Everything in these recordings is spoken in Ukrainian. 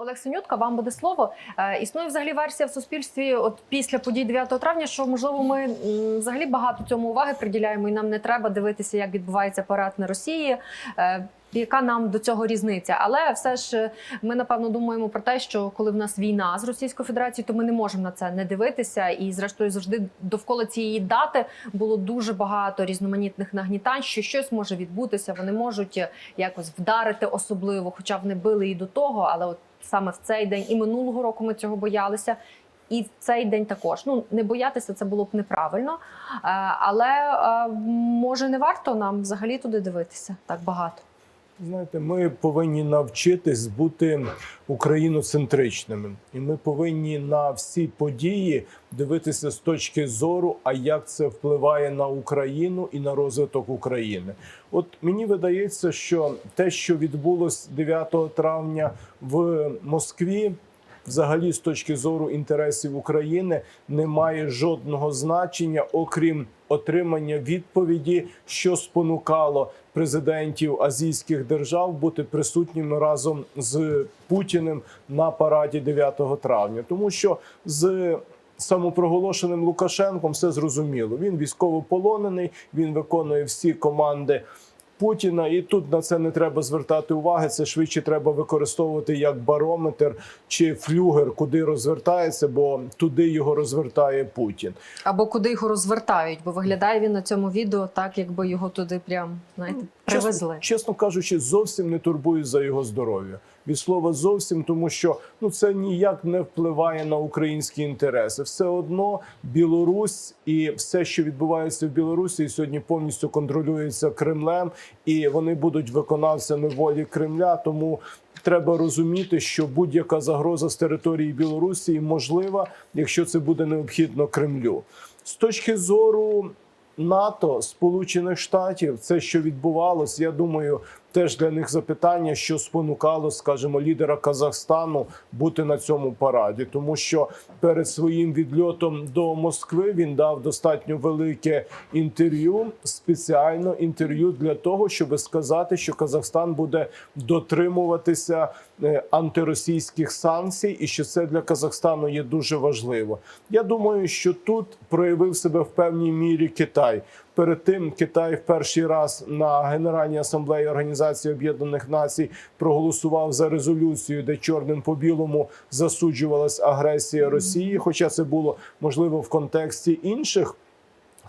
Олег Синютка, вам буде слово. Е, існує взагалі версія в суспільстві, от після подій 9 травня, що можливо ми взагалі багато цьому уваги приділяємо, і нам не треба дивитися, як відбувається парад на Росії. Е, яка нам до цього різниця? Але все ж е, ми напевно думаємо про те, що коли в нас війна з Російською Федерацією, то ми не можемо на це не дивитися. І зрештою завжди довкола цієї дати було дуже багато різноманітних нагнітань, що щось може відбутися. Вони можуть якось вдарити особливо, хоча вони били і до того, але от саме в цей день і минулого року ми цього боялися. І в цей день також ну не боятися це було б неправильно, Е, але е, може не варто нам взагалі туди дивитися так багато. Знаєте, ми повинні навчитись бути україноцентричними, і ми повинні на всі події дивитися з точки зору, а як це впливає на Україну і на розвиток України. От мені видається, що те, що відбулось 9 травня в Москві. Взагалі, з точки зору інтересів України, не має жодного значення, окрім отримання відповіді, що спонукало президентів азійських держав бути присутніми разом з Путіним на параді 9 травня, тому що з самопроголошеним Лукашенком все зрозуміло. Він військовополонений, він виконує всі команди. Путіна, і тут на це не треба звертати уваги. Це швидше треба використовувати як барометр чи флюгер, куди розвертається, бо туди його розвертає Путін. Або куди його розвертають, бо виглядає він на цьому відео так, якби його туди прям знаєте привезли. Чесно, чесно кажучи, зовсім не турбуюсь за його здоров'я. Від слова зовсім, тому що ну це ніяк не впливає на українські інтереси. Все одно Білорусь і все, що відбувається в Білорусі, сьогодні повністю контролюється Кремлем, і вони будуть виконавцями волі Кремля. Тому треба розуміти, що будь-яка загроза з території Білорусі можлива, якщо це буде необхідно Кремлю. З точки зору НАТО, Сполучених Штатів, це що відбувалось, я думаю, теж для них запитання, що спонукало, скажімо, лідера Казахстану бути на цьому параді, тому що перед своїм відльотом до Москви він дав достатньо велике інтерв'ю, спеціально інтерв'ю для того, щоб сказати, що Казахстан буде дотримуватися е, антиросійських санкцій, і що це для Казахстану є дуже важливо. Я думаю, що тут проявив себе в певній мірі Китай. Перед тим Китай в перший раз на Генеральній асамблеї Організації Об'єднаних Націй проголосував за резолюцію, де чорним по білому засуджувалась агресія Росії. Хоча це було можливо в контексті інших.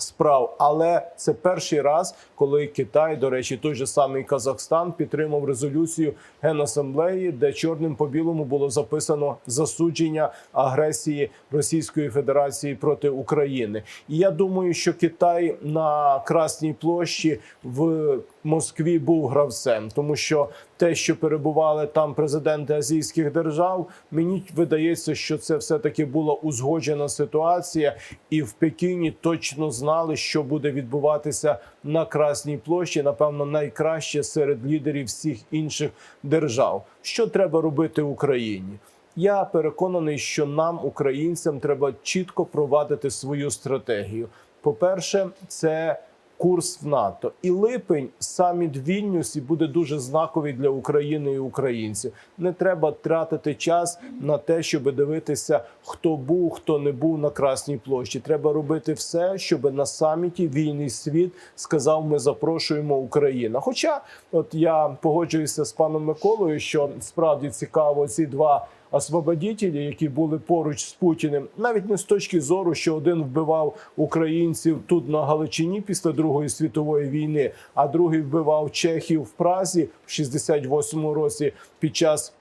Справ, але це перший раз, коли Китай, до речі, той же самий Казахстан підтримав резолюцію Генасамблеї, де чорним по білому було записано засудження агресії Російської Федерації проти України. І я думаю, що Китай на Красній площі в Москві був гравцем, тому що те, що перебували там президенти азійських держав, мені видається, що це все таки була узгоджена ситуація, і в Пекіні точно знали, що буде відбуватися на Красній площі. Напевно, найкраще серед лідерів всіх інших держав. Що треба робити Україні? Я переконаний, що нам, українцям, треба чітко провадити свою стратегію. По-перше, це курс в НАТО і липень саміт в Вільнюсі буде дуже знаковий для України і українців. Не треба тратити час на те, щоб дивитися, хто був, хто не був на Красній площі. Треба робити все, щоб на саміті вільний світ сказав: ми запрошуємо Україну. Хоча, от я погоджуюся з паном Миколою, що справді цікаво ці два освободітелі, які були поруч з Путіним, навіть не з точки зору, що один вбивав українців тут на Галичині після Другої світової війни, а другий вбивав чехів в Празі в 68-му році під час.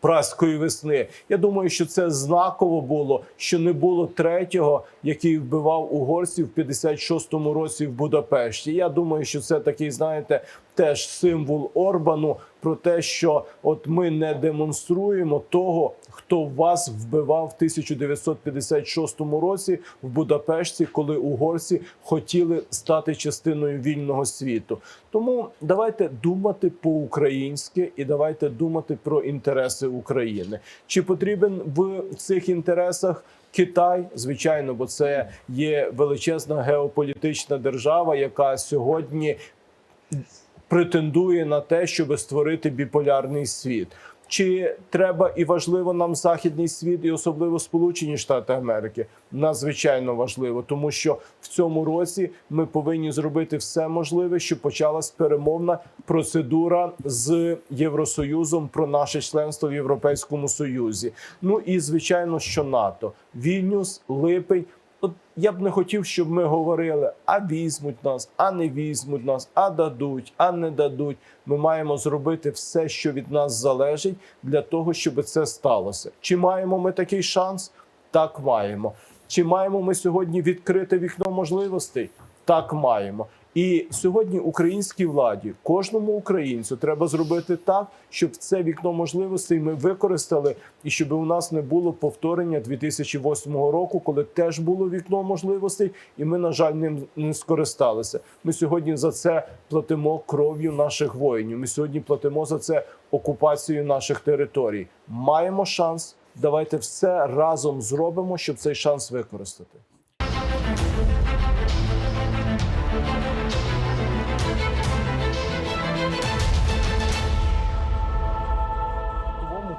Праської весни. Я думаю, що це знаково було, що не було третього, який вбивав угорців в 56-му році в Будапешті. Я думаю, що це такий, знаєте, теж символ Орбану про те, що от ми не демонструємо того, хто вас вбивав в 1956 році в Будапешті, коли угорці хотіли стати частиною вільного світу. Тому давайте думати по-українськи і давайте думати про інтереси України. Чи потрібен в цих інтересах? Китай, звичайно, бо це є величезна геополітична держава, яка сьогодні претендує на те, щоб створити біполярний світ. Чи треба і важливо нам західний світ, і особливо Сполучені Штати Америки? Надзвичайно важливо, тому що в цьому році ми повинні зробити все можливе, щоб почалась перемовна процедура з Євросоюзом про наше членство в Європейському Союзі. Ну і звичайно, що НАТО, Вільнюс, Липень. Я б не хотів, щоб ми говорили, а візьмуть нас, а не візьмуть нас, а дадуть, а не дадуть. Ми маємо зробити все, що від нас залежить, для того, щоб це сталося. Чи маємо ми такий шанс? Так маємо. Чи маємо ми сьогодні відкрите вікно можливостей? Так маємо. І сьогодні українській владі, кожному українцю треба зробити так, щоб це вікно можливостей ми використали, і щоб у нас не було повторення 2008 року, коли теж було вікно можливостей, і ми, на жаль, ним не скористалися. Ми сьогодні за це платимо кров'ю наших воїнів. Ми сьогодні платимо за це окупацією наших територій. Маємо шанс. Давайте все разом зробимо, щоб цей шанс використати.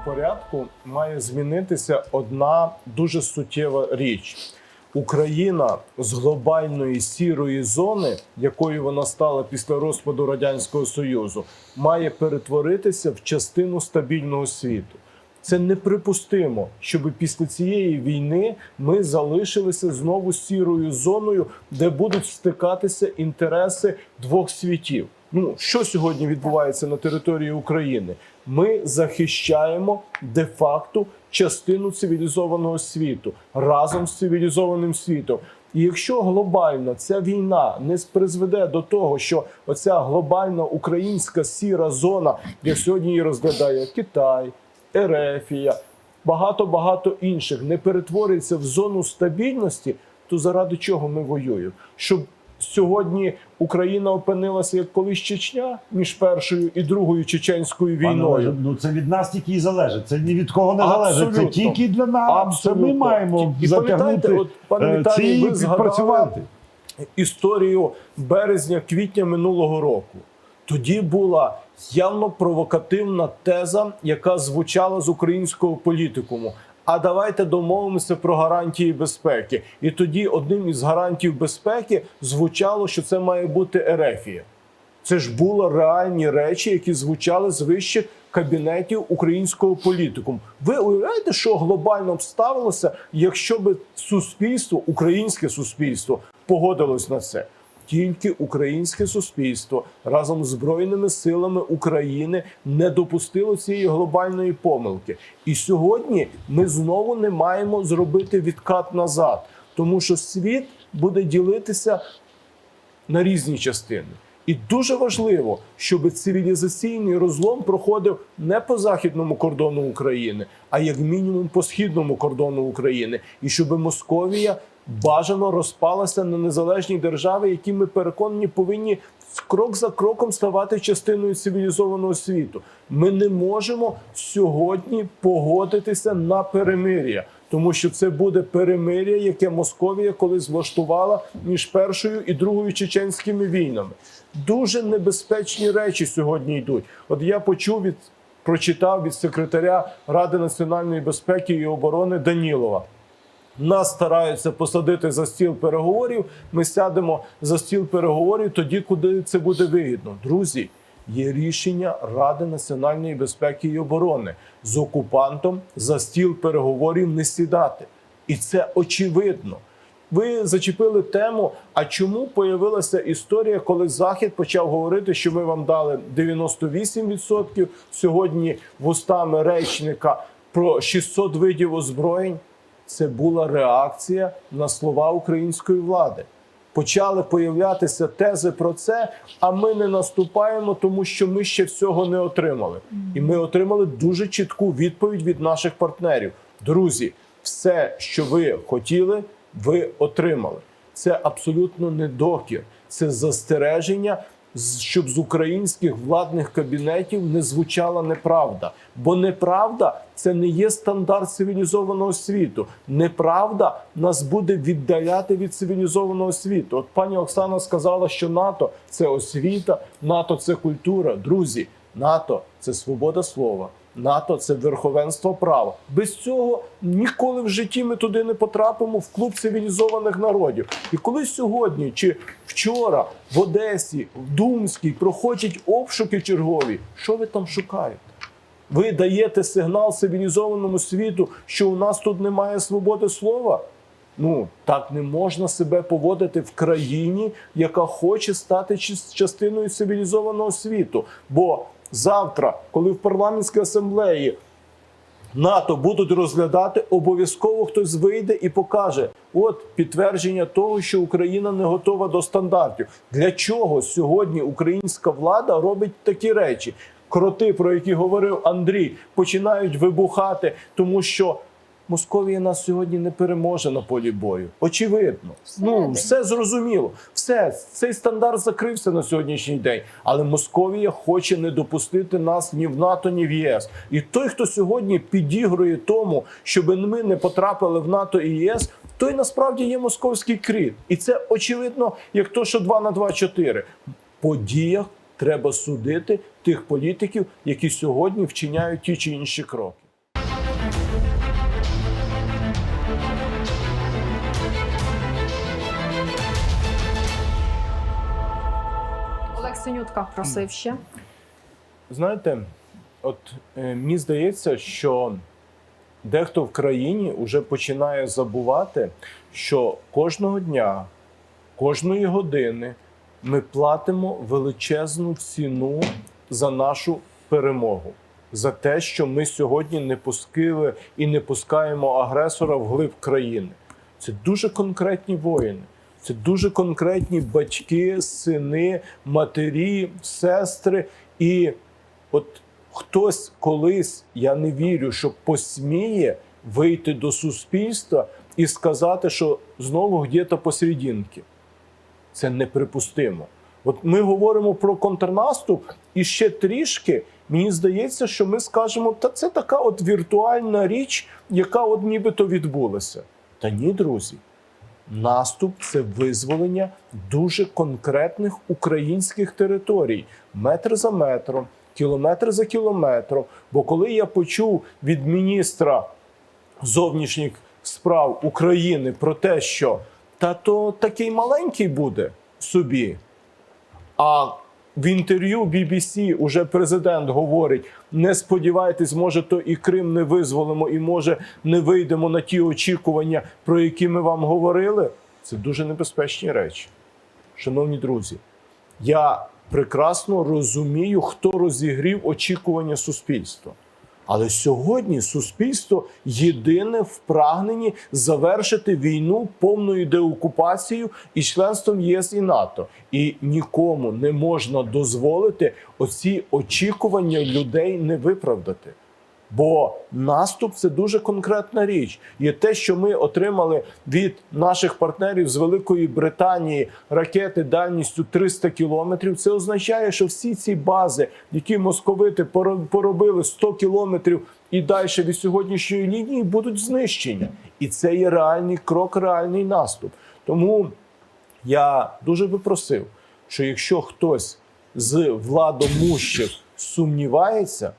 Порядку має змінитися одна дуже суттєва річ. Україна з глобальної сірої зони, якою вона стала після розпаду радянського союзу, має перетворитися в частину стабільного світу. Це неприпустимо, щоб після цієї війни ми залишилися знову сірою зоною, де будуть стикатися інтереси двох світів. Ну що сьогодні відбувається на території України? Ми захищаємо де-факто частину цивілізованого світу разом з цивілізованим світом. І якщо глобально ця війна не призведе до того, що оця глобальна українська сіра зона, як сьогодні її розглядає Китай, Ерефія, багато багато інших, не перетвориться в зону стабільності, то заради чого ми воюємо? Щоб сьогодні Україна опинилася як колись Чечня між першою і другою чеченською війною. Олеже, ну це від нас тільки і залежить. Це ні від кого не залежить. Це тільки для нас. Абсолютно. Це ми маємо І затягнути от, пане е, Віталій, ви відпрацювати. історію березня-квітня минулого року. Тоді була явно провокативна теза, яка звучала з українського політикуму. А давайте домовимося про гарантії безпеки. І тоді одним із гарантій безпеки звучало, що це має бути Ерефія. Це ж були реальні речі, які звучали з вищих кабінетів українського політикуму. Ви уявляєте, що глобально б ставилося, якщо б суспільство, українське суспільство, погодилось на це? Тільки українське суспільство разом з збройними силами України не допустило цієї глобальної помилки. І сьогодні ми знову не маємо зробити відкат назад, тому що світ буде ділитися на різні частини. І дуже важливо, щоб цивілізаційний розлом проходив не по західному кордону України, а як мінімум по східному кордону України, і щоб Московія бажано розпалася на незалежні держави, які ми переконані повинні крок за кроком ставати частиною цивілізованого світу. Ми не можемо сьогодні погодитися на перемир'я. Тому що це буде перемир'я, яке Московія колись влаштувала між першою і другою чеченськими війнами. Дуже небезпечні речі сьогодні йдуть. От я почув від прочитав від секретаря Ради національної безпеки і оборони Данілова. Нас стараються посадити за стіл переговорів. Ми сядемо за стіл переговорів тоді, куди це буде вигідно. Друзі, є рішення Ради національної безпеки і оборони з окупантом за стіл переговорів не сідати, і це очевидно. Ви зачепили тему. А чому появилася історія, коли Захід почав говорити, що ми вам дали 98%, сьогодні вустами речника про 600 видів озброєнь? Це була реакція на слова української влади. Почали появлятися тези про це, а ми не наступаємо, тому що ми ще всього не отримали. І ми отримали дуже чітку відповідь від наших партнерів. Друзі, все, що ви хотіли, ви отримали. Це абсолютно не докір, це застереження, щоб з українських владних кабінетів не звучала неправда. Бо неправда це не є стандарт цивілізованого світу. Неправда нас буде віддаляти від цивілізованого світу. От пані Оксана сказала, що НАТО це освіта, НАТО це культура. Друзі, НАТО це свобода слова, НАТО це верховенство права. Без цього ніколи в житті ми туди не потрапимо в клуб цивілізованих народів. І коли сьогодні чи вчора в Одесі, в Думській проходять обшуки чергові, що ви там шукаєте? Ви даєте сигнал цивілізованому світу, що у нас тут немає свободи слова. Ну так не можна себе поводити в країні, яка хоче стати частиною цивілізованого світу. Бо завтра, коли в парламентській асамблеї НАТО будуть розглядати, обов'язково хтось вийде і покаже: от підтвердження того, що Україна не готова до стандартів. Для чого сьогодні українська влада робить такі речі? Кроти, про які говорив Андрій, починають вибухати, тому що Московія нас сьогодні не переможе на полі бою. Очевидно, ну Всередині. все зрозуміло. Все цей стандарт закрився на сьогоднішній день. Але Московія хоче не допустити нас ні в НАТО, ні в ЄС. І той, хто сьогодні підігрує тому, щоб ми не потрапили в НАТО і ЄС, той насправді є московський кріт. І це очевидно, як то, що 2 на 2 – 4. По діях треба судити тих політиків, які сьогодні вчиняють ті чи інші кроки. Синютка просив ще. Знаєте, от е, мені здається, що дехто в країні вже починає забувати, що кожного дня, кожної години ми платимо величезну ціну за нашу перемогу. За те, що ми сьогодні не пускили і не пускаємо агресора вглиб країни. Це дуже конкретні воїни. Це дуже конкретні батьки, сини, матері, сестри. І от хтось колись, я не вірю, що посміє вийти до суспільства і сказати, що знову где-то посерединки. Це неприпустимо. От ми говоримо про контрнаступ, і ще трішки мені здається, що ми скажемо, та це така от віртуальна річ, яка от нібито відбулася. Та ні, друзі. Наступ це визволення дуже конкретних українських територій, метр за метром, кілометр за кілометром. Бо коли я почув від міністра зовнішніх справ України про те, що та то такий маленький буде собі, а в інтерв'ю BBC уже президент говорить: не сподівайтесь, може, то і Крим не визволимо, і може не вийдемо на ті очікування, про які ми вам говорили. Це дуже небезпечні речі. Шановні друзі, я прекрасно розумію, хто розігрів очікування суспільства. Але сьогодні суспільство єдине в прагненні завершити війну повною деокупацією і членством ЄС і НАТО. І нікому не можна дозволити оці очікування людей не виправдати. Бо наступ це дуже конкретна річ. І те, що ми отримали від наших партнерів з Великої Британії ракети дальністю 300 кілометрів, це означає, що всі ці бази, які московити поро- поробили 100 кілометрів і далі від сьогоднішньої лінії, будуть знищені. І це є реальний крок, реальний наступ. Тому я дуже би просив, що якщо хтось з владомущих сумнівається,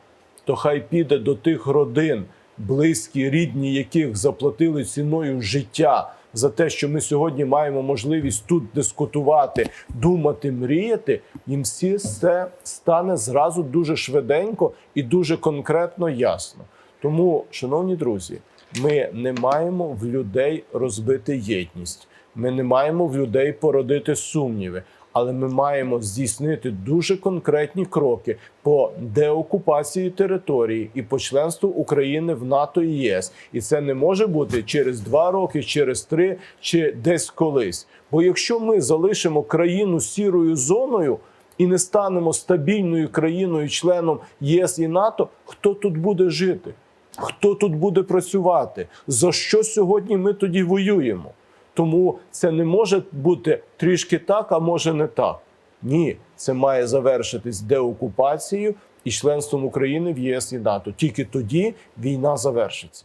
то хай піде до тих родин, близькі, рідні, яких заплатили ціною життя за те, що ми сьогодні маємо можливість тут дискутувати, думати, мріяти. Їм всі все стане зразу дуже швиденько і дуже конкретно ясно. Тому, шановні друзі, ми не маємо в людей розбити єдність. Ми не маємо в людей породити сумніви, але ми маємо здійснити дуже конкретні кроки по деокупації території і по членству України в НАТО і ЄС. І це не може бути через два роки, через три чи десь колись. Бо якщо ми залишимо країну сірою зоною і не станемо стабільною країною, членом ЄС і НАТО, хто тут буде жити? Хто тут буде працювати? За що сьогодні ми тоді воюємо? Тому це не може бути трішки так, а може не так. Ні, це має завершитись деокупацією і членством України в ЄС і НАТО. Тільки тоді війна завершиться.